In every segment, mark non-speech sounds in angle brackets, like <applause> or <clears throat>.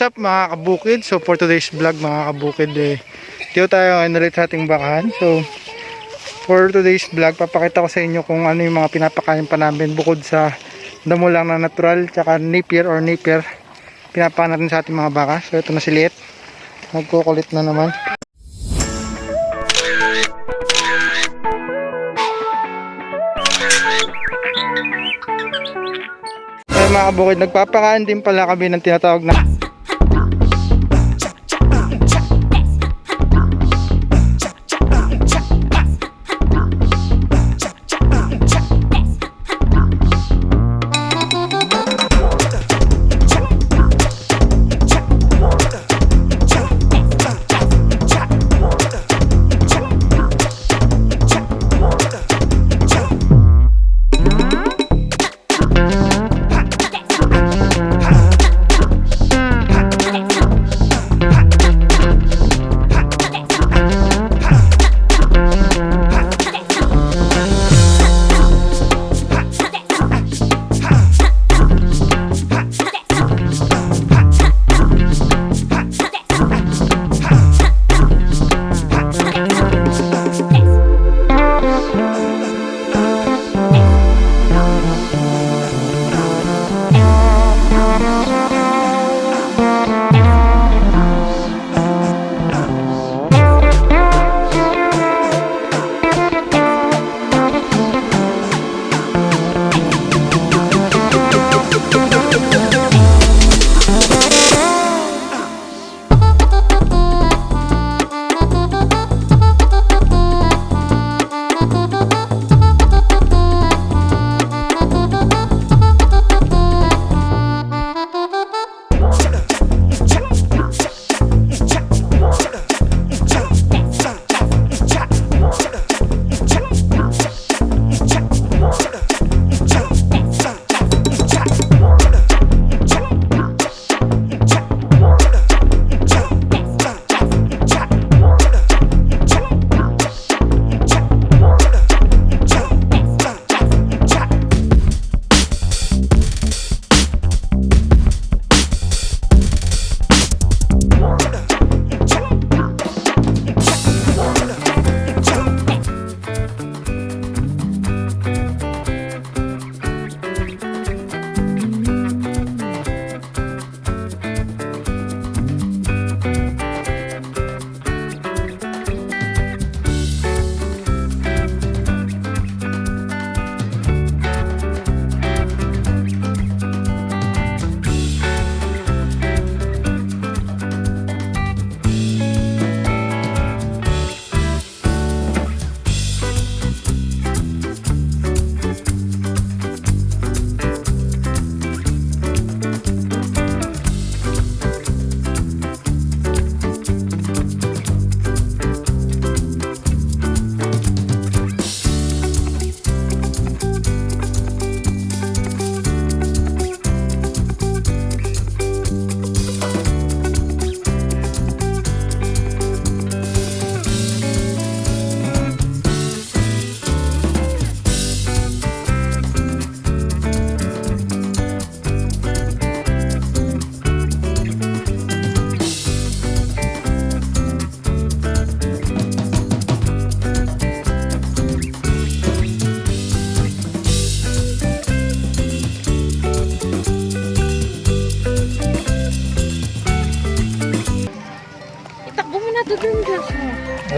what's up mga kabukid? So for today's vlog mga kabukid eh, dito tayo ngayon ulit sa ating bakahan. So for today's vlog, papakita ko sa inyo kung ano yung mga pinapakain pa namin bukod sa damo lang na natural, tsaka napier or napier. Pinapakain natin sa ating mga baka. So ito na si Liet. Nagkukulit na naman. Kaya mga kabukid, nagpapakain din pala kami ng tinatawag na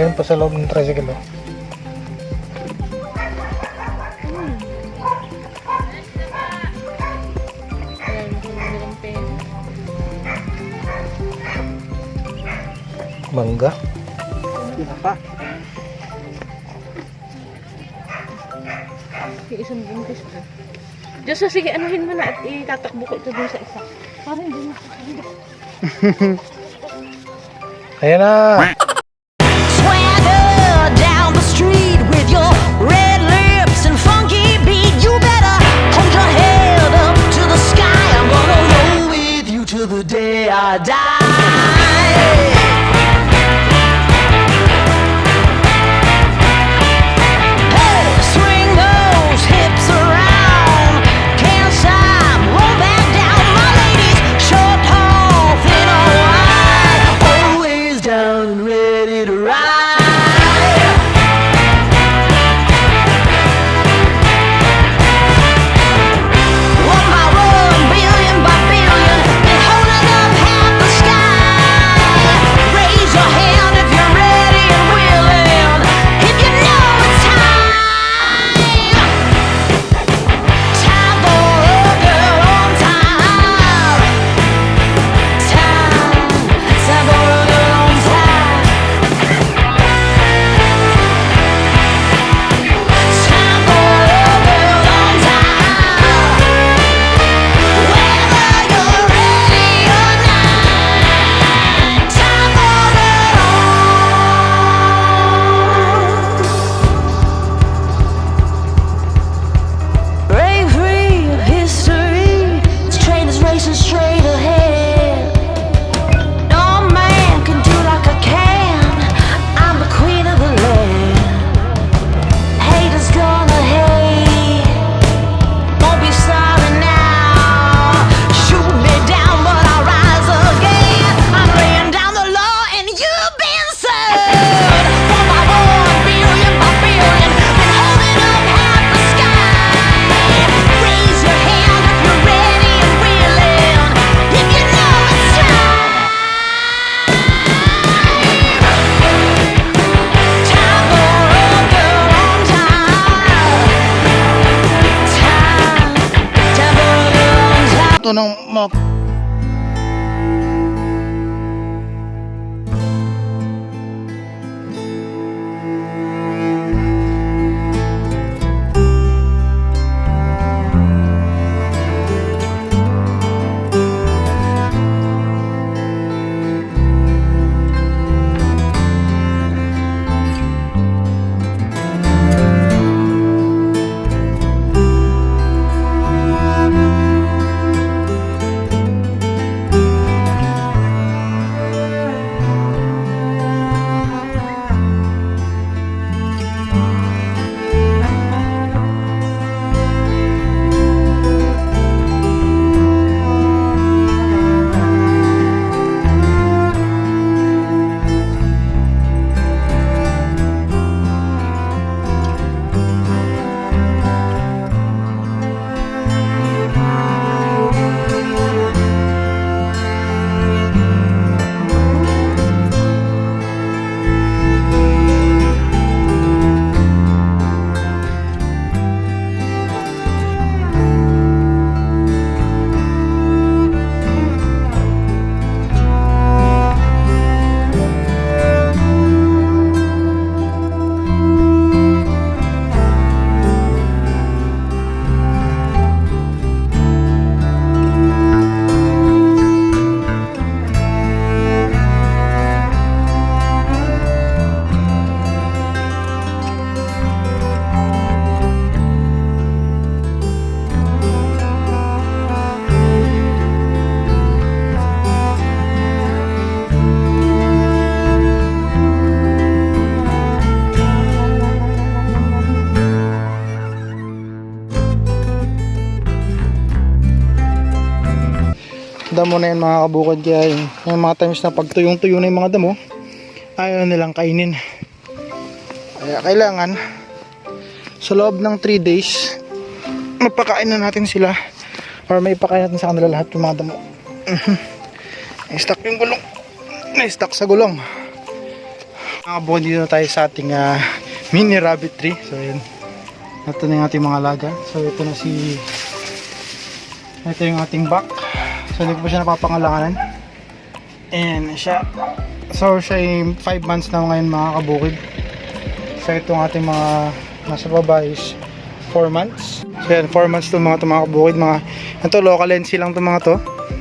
Ayun pa sa loob ng tricycle. Oh. Mangga. Yung isang bungkus ko. Diyos, so, sige, anuhin mo na at itatakbo ko ito dun sa isa. <laughs> Parang hindi na. Ayan na! Till the damo na yan mga kabukod kaya yun, yung mga times na pag tuyong-tuyo na yung mga damo, ayaw nilang kainin. Kaya kailangan sa loob ng 3 days, mapakain na natin sila or may pakain natin sa kanila lahat yung mga damo. Na-stuck yung gulong. Na-stuck sa gulong. Mga kabukod dito tayo sa ating ah, mini rabbit tree. So yun. Ito na yung ating mga laga. So ito na si ito yung ating back. So hindi ko pa siya napapangalanganan. And siya. So siya ay 5 months na ngayon mga kabukid. So itong ating mga nasa baba is 4 months. So yan, 4 months to mga to mga kabukid. Mga, ito local lensi lang to mga to.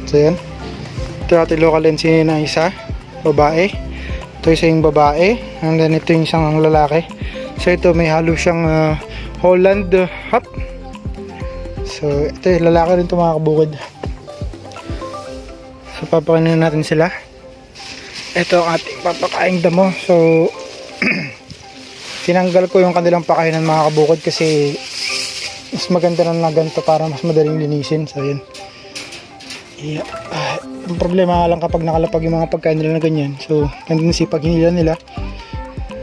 So yan. Ito yung ating local lensi na isa. Babae. Ito isa yung babae. And then ito yung isang lalaki. So ito may halo siyang ah, Holland uh, Hop. So, ito yung lalaki rin ito mga kabukid. So, papakainin natin sila. Ito ang ating papakain damo. So, <clears throat> tinanggal ko yung kanilang pakainan mga kabukid kasi mas maganda na na ganito para mas madaling linisin. So, yun. Yeah. Ah, ang problema lang kapag nakalapag yung mga pagkain nila na ganyan. So, tendency pag hinila nila,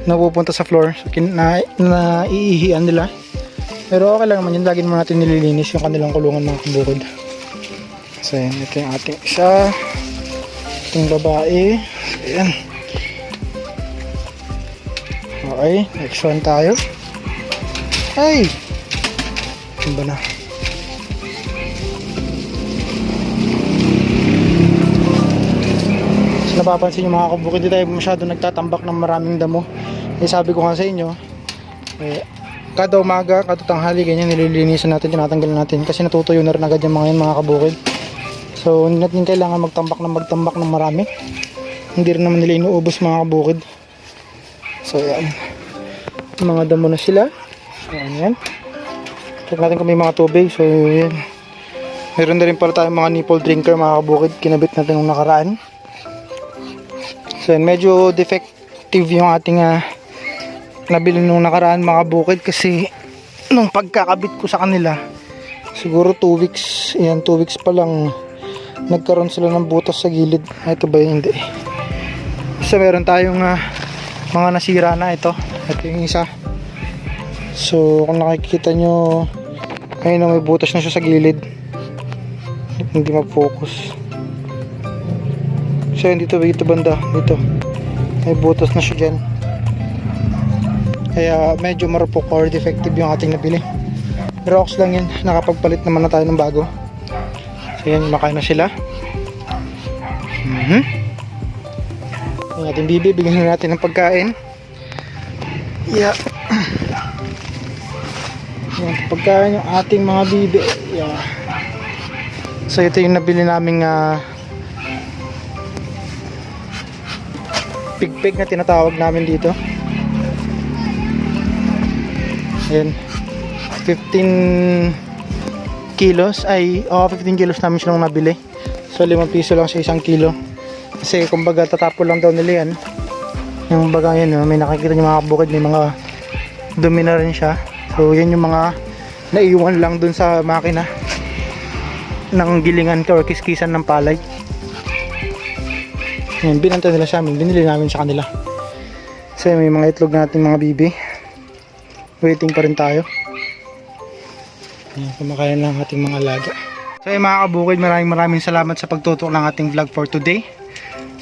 napupunta sa floor. So, na, na nila. Pero okay lang naman yun. Lagi naman natin nililinis yung kanilang kulungan mga kabukod. So yan, ito yung ating isa. Itong babae. So yan. Okay, next one tayo. Ay! Ano ba na? So napapansin nyo mga kabukid, di tayo masyado nagtatambak ng maraming damo. Eh sabi ko nga sa inyo, eh, kada umaga, kada tanghali, ganyan nililinisan natin, tinatanggal natin kasi natutuyo na rin agad yung mga yan mga kabukid. So, hindi natin kailangan magtambak ng magtambak ng marami. Hindi rin naman nila inuubos mga kabukid. So, yan. Mga damo na sila. So, yan. Check natin kung may mga tubig. So, yan. Meron na rin pala tayong mga nipple drinker mga kabukid. Kinabit natin nung nakaraan. So, yan. Medyo defective yung ating ah, nabili nung nakaraan mga bukid kasi nung pagkakabit ko sa kanila siguro 2 weeks yan 2 weeks pa lang nagkaroon sila ng butas sa gilid ito ba yun? hindi so meron tayong ah, mga nasira na ito ito yung isa so kung nakikita nyo ayun na may butas na siya sa gilid hindi ma-focus so yun dito dito banda dito may butas na siya dyan kaya medyo marupok or defective yung ating nabili. Okay lang yun. Nakapagpalit naman na tayo ng bago. So yan, makain na sila. Mhm. Yung ating bibi, bigyan na natin ng pagkain. Yeah. Yan, pagkain yung ating mga bibi. Yeah. So ito yung nabili naming ah, pig-pig na tinatawag namin dito. Ayan. 15 kilos ay oh 15 kilos namin silang nabili. So 5 piso lang sa isang kilo. Kasi kumbaga tatapo lang daw nila yan. Yung baga oh, may nakikita niyo mga bukid, may mga dumi na rin siya. So yan yung mga naiwan lang dun sa makina ng gilingan ka or kiskisan ng palay. Yan, binanta nila sa amin, binili namin sa kanila. So may mga itlog natin mga bibi waiting pa rin tayo Ayan, kumakain lang ating mga alaga. So yung mga kabukid maraming maraming salamat sa pagtutok ng ating vlog for today.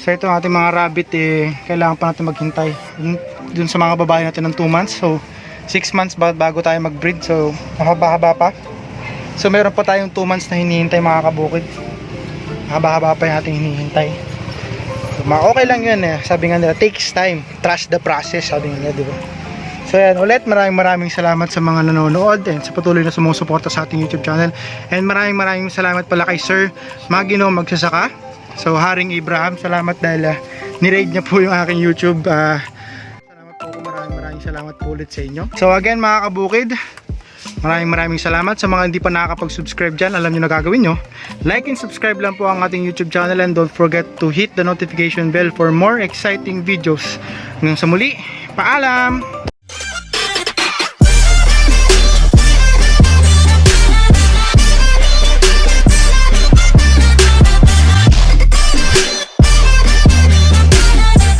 So ito ating mga rabbit eh, kailangan pa natin maghintay dun, sa mga babae natin ng 2 months. So 6 months ba- bago tayo mag breed so mahaba-haba pa. So meron pa tayong 2 months na hinihintay mga kabukid. Mahaba-haba pa yung ating hinihintay. So, okay lang yun eh. Sabi nga nila takes time. Trust the process sabi nga nila di ba So yan, ulit maraming maraming salamat sa mga nanonood and sa patuloy na sumusuporta sa ating YouTube channel. And maraming maraming salamat pala kay Sir Magino Magsasaka. So Haring Abraham, salamat dahil uh, ni-raid niya po yung aking YouTube. ah, salamat po maraming maraming salamat po ulit sa inyo. So again mga kabukid, maraming maraming salamat sa mga hindi pa nakakapag-subscribe dyan. Alam nyo na gagawin nyo. Like and subscribe lang po ang ating YouTube channel and don't forget to hit the notification bell for more exciting videos. Hanggang sa muli, paalam!